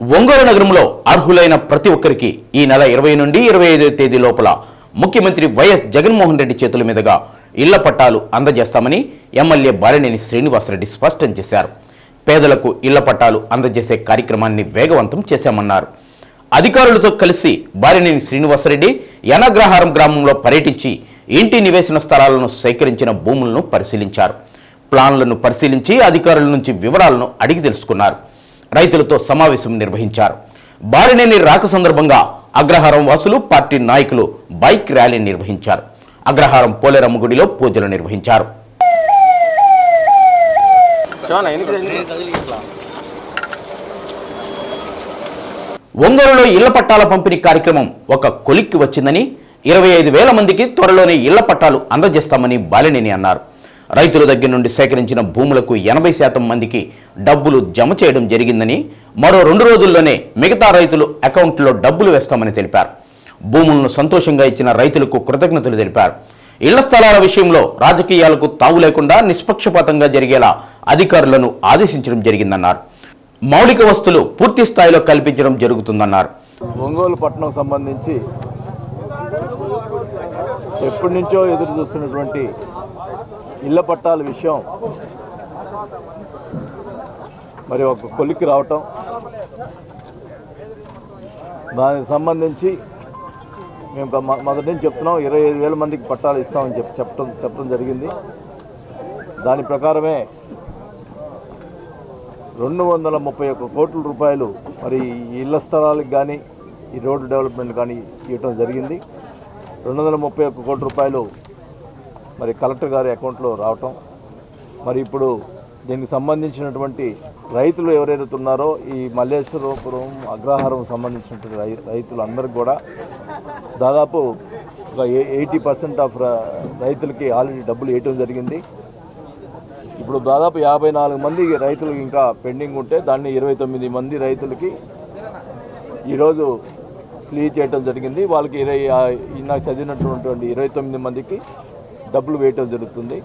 ఒంగోలు నగరంలో అర్హులైన ప్రతి ఒక్కరికి ఈ నెల ఇరవై నుండి ఇరవై ఐదో తేదీ లోపల ముఖ్యమంత్రి వైఎస్ జగన్మోహన్ రెడ్డి చేతుల మీదుగా ఇళ్ళ పట్టాలు అందజేస్తామని ఎమ్మెల్యే బాలినేని శ్రీనివాసరెడ్డి స్పష్టం చేశారు. పేదలకు ఇళ్ళ పట్టాలు అందజేసే కార్యక్రమాన్ని వేగవంతం చేశామన్నారు. అధికారులతో కలిసి బాలినేని శ్రీనివాసరెడ్డి యనగ్రహారం గ్రామంలో పర్యటించి ఇంటి నివేశన స్థలాలను సేకరించిన భూములను పరిశీలించారు. ప్లాన్లను పరిశీలించి అధికారుల నుంచి వివరాలను అడిగి తెలుసుకున్నారు. రైతులతో సమావేశం నిర్వహించారు. బాలినేని రాక సందర్భంగా అగ్రహారం వాసులు పార్టీ నాయకులు బైక్ ర్యాలీ నిర్వహించారు. అగ్రహారం పోలేరమ్మ గుడిలో పూజలు నిర్వహించారు. ఒంగోలులో ఇళ్ళ పట్టాల పంపిణీ కార్యక్రమం ఒక కొలిక్కి వచ్చిందని ఇరవై ఐదు వేల మందికి త్వరలోనే ఇళ్ళ పట్టాలు అందజేస్తామని బాలినేని అన్నారు. రైతుల దగ్గర నుండి సేకరించిన భూములకు ఎనభై శాతం మందికి డబ్బులు జమ చేయడం జరిగిందని మరో రెండు రోజుల్లోనే మిగతా రైతులు అకౌంట్లో డబ్బులు వేస్తామని తెలిపారు. భూములను సంతోషంగా ఇచ్చిన రైతులకు కృతజ్ఞతలు తెలిపారు. ఇళ్ళ స్థలాల విషయంలో రాజకీయాలకు తావు లేకుండా నిష్పక్షపాతంగా జరిగేలా అధికారులను ఆదేశించడం జరిగిందన్నారు. మౌలిక వస్తువులు పూర్తి స్థాయిలో కల్పించడం జరుగుతుందన్నారు. ఒంగోలు పట్టణం సంబంధించి ఎప్పటి నుంచో ఎదురు చూస్తున్నటువంటి ఇళ్ళ పట్టాల విషయం. మరి ఒక కొలిక్కి రావటం. దానికి సంబంధించి మేము మొదటి నుంచి చెప్తున్నాం ఇరవై ఐదు వేల మందికి పట్టాలు ఇస్తామని చెప్పి చెప్పడం చెప్పడం జరిగింది. దాని ప్రకారమే రెండు వందల ముప్పై ఒక్క కోట్ల రూపాయలు మరి ఈ ఇళ్ళ స్థలాలకు కానీ ఈ రోడ్డు డెవలప్మెంట్ కానీ ఇవ్వటం జరిగింది. రెండు వందల ముప్పై ఒక్క కోట్ల రూపాయలు మరి కలెక్టర్ గారి అకౌంట్లో రావటం. మరి ఇప్పుడు దీనికి సంబంధించినటువంటి రైతులు ఎవరైతే ఉన్నారో ఈ మల్లేశ్వరపురం అగ్రహారం సంబంధించినటువంటి రై రైతులందరికీ కూడా దాదాపు ఒక ఎయిటీ పర్సెంట్ ఆఫ్ రైతులకి ఆల్రెడీ డబ్బులు వేయటం జరిగింది. ఇప్పుడు దాదాపు యాభై నాలుగు మంది రైతులకు ఇంకా పెండింగ్ ఉంటే దాన్ని ఇరవై తొమ్మిది మంది రైతులకి ఈరోజు క్లియర్ చేయడం జరిగింది. వాళ్ళకి ఇరవై నాకు చదివినటువంటి ఇరవై తొమ్మిది మందికి డబ్బులు వేయటం జరుగుతుంది.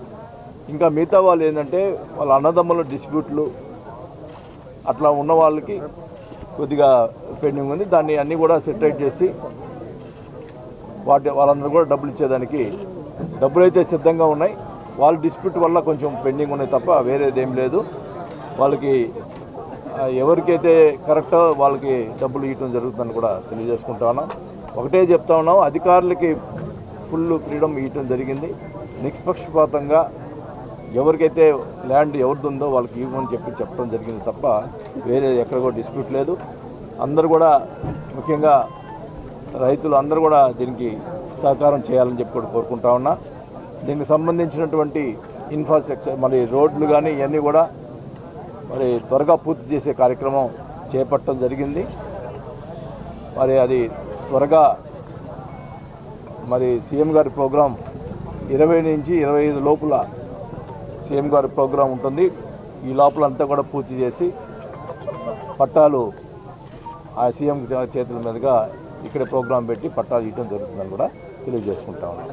ఇంకా మిగతా వాళ్ళు ఏంటంటే వాళ్ళ అన్నదమ్ముల డిస్ప్యూట్లు అట్లా ఉన్న వాళ్ళకి కొద్దిగా పెండింగ్ ఉంది. దాన్ని అన్నీ కూడా సెటరేట్ చేసి వాటి వాళ్ళందరూ కూడా డబ్బులు ఇచ్చేదానికి డబ్బులు అయితే సిద్ధంగా ఉన్నాయి. వాళ్ళ డిస్ప్యూట్ వల్ల కొంచెం పెండింగ్ ఉన్నాయి తప్ప వేరేది ఏం లేదు. వాళ్ళకి ఎవరికైతే కరెక్టో వాళ్ళకి డబ్బులు ఇవ్వడం జరుగుతుందని కూడా తెలియజేసుకుంటా ఉన్నాం. ఒకటే చెప్తా ఉన్నాం అధికారులకి ఫుల్ ఫ్రీడమ్ ఇవ్వటం జరిగింది. నిష్పక్షపాతంగా ఎవరికైతే ల్యాండ్ ఎవరిది ఉందో వాళ్ళకి ఇవ్వమని చెప్పి చెప్పడం జరిగింది తప్ప వేరే ఎక్కడ కూడా డిస్ప్యూట్ లేదు. అందరూ కూడా ముఖ్యంగా రైతులు అందరూ కూడా దీనికి సహకారం చేయాలని చెప్పి కూడా కోరుకుంటా ఉన్నా. దీనికి సంబంధించినటువంటి ఇన్ఫ్రాస్ట్రక్చర్ మరి రోడ్లు కానీ ఇవన్నీ కూడా మరి త్వరగా పూర్తి చేసే కార్యక్రమం చేపట్టడం జరిగింది. మరి అది త్వరగా మరి సీఎం గారి ప్రోగ్రాం ఇరవై నుంచి ఇరవై ఐదు లోపల సీఎం గారి ప్రోగ్రాం ఉంటుంది. ఈ లోపల అంతా కూడా పూర్తి చేసి పట్టాలు ఆ సీఎం చేతుల మీదుగా ఇక్కడ ప్రోగ్రాం పెట్టి పట్టాలు ఇవ్వడం జరుగుతుందని కూడా తెలియజేసుకుంటా ఉన్నాం.